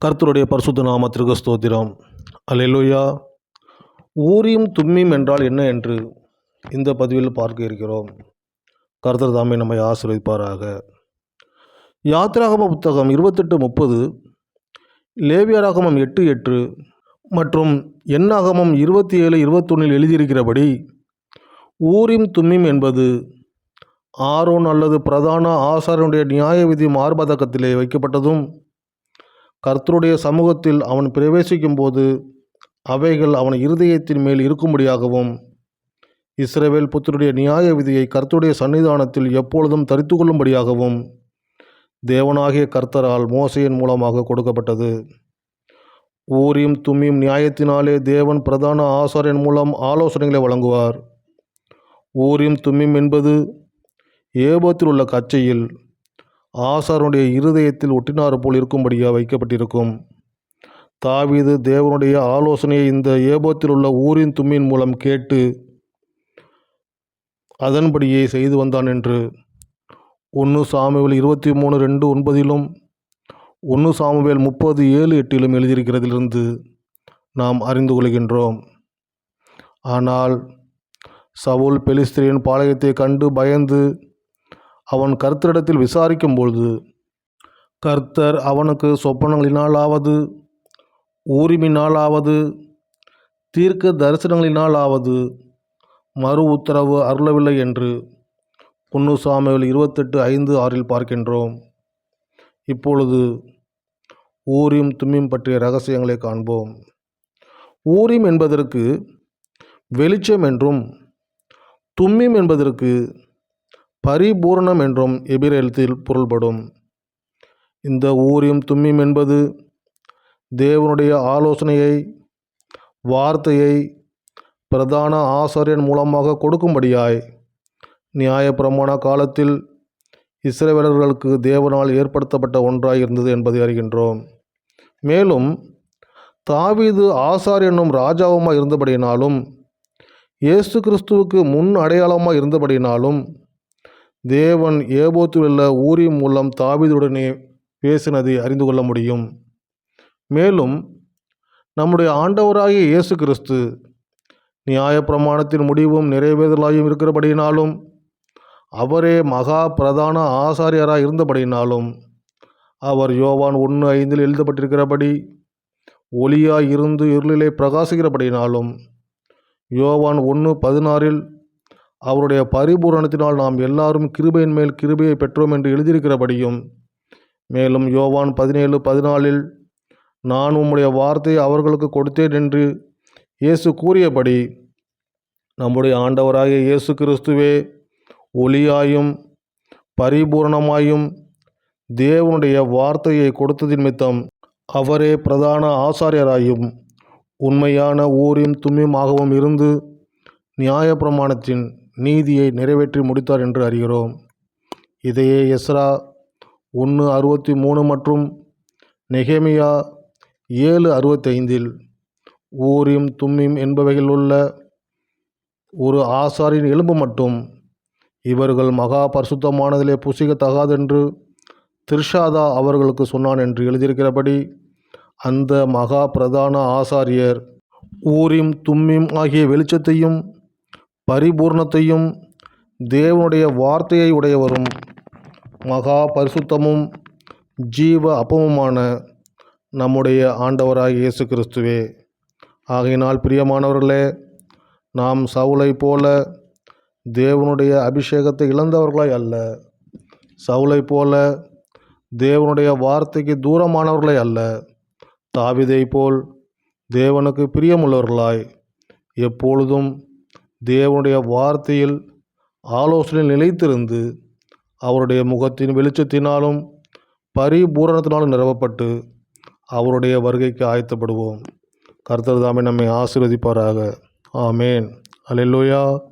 கர்த்தருடைய பரிசுத்த நாமத்திற்கு ஸ்தோத்திரம். அல்லேலூயா. ஊரியும் தும்மியும் என்றால் என்ன என்று இந்த பதிவில் பார்க்க இருக்கிறோம். கர்த்தர் தாமே நம்மை ஆசிரியப்பாராக யாத்திராகம புத்தகம் இருபத்தெட்டு முப்பது லேவியராகமம் எட்டு எட்டு மற்றும் எண்ணாகமம் இருபத்தி ஏழு இருபத்தொன்னில் எழுதியிருக்கிறபடி ஊரிம் தும்மிம் என்பது ஆரோன் அல்லது பிரதான ஆசாரனுடைய நியாய விதி மார்பதக்கத்திலே வைக்கப்பட்டதும் கர்த்தருடைய சமூகத்தில் அவன் பிரவேசிக்கும் போது அவைகள் அவன் இருதயத்தின் மேல் இருக்கும்படியாகவும் இஸ்ரவேல் புத்தருடைய நியாய விதியை கர்த்தருடைய சன்னிதானத்தில் எப்பொழுதும் தரித்து கொள்ளும்படியாகவும் தேவனாகிய கர்த்தரால் மோசையின் மூலமாக கொடுக்கப்பட்டது. ஊரியும் தும்மியும் நியாயத்தினாலே தேவன் பிரதான ஆசாரியன் மூலம் ஆலோசனைகளை வழங்குவார். ஊரியும் தும்மியும் என்பது ஏபத்தில் உள்ள கச்சையில் ஆசாரனுடைய இருதயத்தில் ஒட்டினாறு போல் இருக்கும்படியாக வைக்கப்பட்டிருக்கும். தாவீது தேவனுடைய ஆலோசனையை இந்த ஏபோத்தில் உள்ள ஊரின் தும்மின் மூலம் கேட்டு அதன்படியே செய்து வந்தான் என்று. ஒன்று சாமுவேல் இருபத்தி மூணு ரெண்டு ஒன்பதிலும் ஒன்று சாமுவேல் முப்பது ஏழு எட்டிலும் எழுதியிருக்கிறதிலிருந்து நாம் அறிந்து கொள்கின்றோம். ஆனால் சவுல் பெலிஸ்திரியின் பாளையத்தை கண்டு பயந்து அவன் கர்த்தரிடத்தில் விசாரிக்கும் பொழுது கர்த்தர் அவனுக்கு சொப்பனங்களினாலாவது ஊரிமினாலாவது தீர்க்க தரிசனங்களினாலாவது மறு உத்தரவு அருளவில்லை என்று பொன்னு சாமியில் இருபத்தெட்டு ஐந்து ஆறில் பார்க்கின்றோம். இப்பொழுது ஊரியம் தும்மியும் பற்றிய ரகசியங்களை காண்போம். ஊரிம் என்பதற்கு வெளிச்சம் என்றும் தும்மிம் என்பதற்கு பரிபூரணம் என்றும் எபிரேலத்தில் பொருள்படும். இந்த ஊரியம் தும்மிம் என்பது தேவனுடைய ஆலோசனையை வார்த்தையை பிரதான ஆசாரியன் மூலமாக கொடுக்கும்படியாய் நியாயப்பிரமாண காலத்தில் இஸ்ரேவேலர்களுக்கு தேவனால் ஏற்படுத்தப்பட்ட ஒன்றாய் இருந்தது என்பதை அறிகின்றோம். மேலும் தாவீது ஆசார் என்னும் ராஜாவுமாய் இருந்தபடியினாலும் இயேசு கிறிஸ்துவுக்கு முன் அடையாளமாக இருந்தபடியினாலும் தேவன் ஏபோத்தில் உள்ள ஊரி மூலம் தாவிதுடனே பேசினதை அறிந்து கொள்ள முடியும். மேலும் நம்முடைய ஆண்டவராகிய இயேசு கிறிஸ்து நியாயப்பிரமாணத்தின் முடிவும் நிறைவேறலாயும் இருக்கிறபடியினாலும் அவரே மகா பிரதான ஆசாரியராக இருந்தபடியினாலும் அவர் யோவான் ஒன்று ஐந்தில் எழுதப்பட்டிருக்கிறபடி ஒளியாய் இருந்து இருளிலே பிரகாசிக்கிறபடியினாலும் யோவான் ஒன்று பதினாறில் அவருடைய பரிபூரணத்தினால் நாம் எல்லாரும் கிருபையின் மேல் கிருபையை பெற்றோம் என்று எழுதியிருக்கிறபடியும் மேலும் யோவான் பதினேழு பதினாலில் நான் உம்முடைய வார்த்தையை அவர்களுக்கு கொடுத்தேன் என்று இயேசு கூறியபடி நம்முடைய ஆண்டவராகிய இயேசு கிறிஸ்துவே ஒளியாயும் பரிபூரணமாயும் தேவனுடைய வார்த்தையை கொடுத்தது நிமித்தம் அவரே பிரதான ஆசாரியராயும் உண்மையான ஊரின் தும்மியமாகவும் இருந்து நியாயப்பிரமாணத்தின் நீதியை நிறைவேற்றி முடித்தார் என்று அறிகிறோம். இதையே எஸ்ரா ஒன்று அறுபத்தி மூணு மற்றும் நெகேமியா ஏழு அறுபத்தைந்தில் ஊரிம் தும்மிம் என்பவைகள் உள்ள ஒரு ஆசாரின் எலும்பு மட்டும் இவர்கள் மகா பரிசுத்தமானதிலே புசிக்கத்தகாதென்று திர்ஷாதா அவர்களுக்கு சொன்னான் என்று எழுதியிருக்கிறபடி அந்த மகா பிரதான ஆசாரியர் ஊரிம் தும்மிம் ஆகிய வெளிச்சத்தையும் பரிபூர்ணத்தையும் தேவனுடைய வார்த்தையை உடையவரும் மகா பரிசுத்தமும் ஜீவ அப்பமுமான நம்முடைய ஆண்டவராக இயேசு கிறிஸ்துவே. ஆகையினால் பிரியமானவர்களே நாம் சவுலை போல தேவனுடைய அபிஷேகத்தை இழந்தவர்களாய் அல்ல. சவுலை போல தேவனுடைய வார்த்தைக்கு தூரமானவர்களே அல்ல. தாவிதை போல் தேவனுக்கு பிரியமுள்ளவர்களாய். எப்பொழுதும் தேவனுடைய வார்த்தையில் ஆலோசனை நிலைத்திருந்து அவருடைய முகத்தின் வெளிச்சத்தினாலும் பரிபூரணத்தினாலும் நிரவப்பட்டு அவருடைய வருகைக்கு ஆயத்தப்படுவோம். கர்த்தர் தாமே நம்மை ஆசீர்வதிப்பாராக. ஆமேன். அல்லேலூயா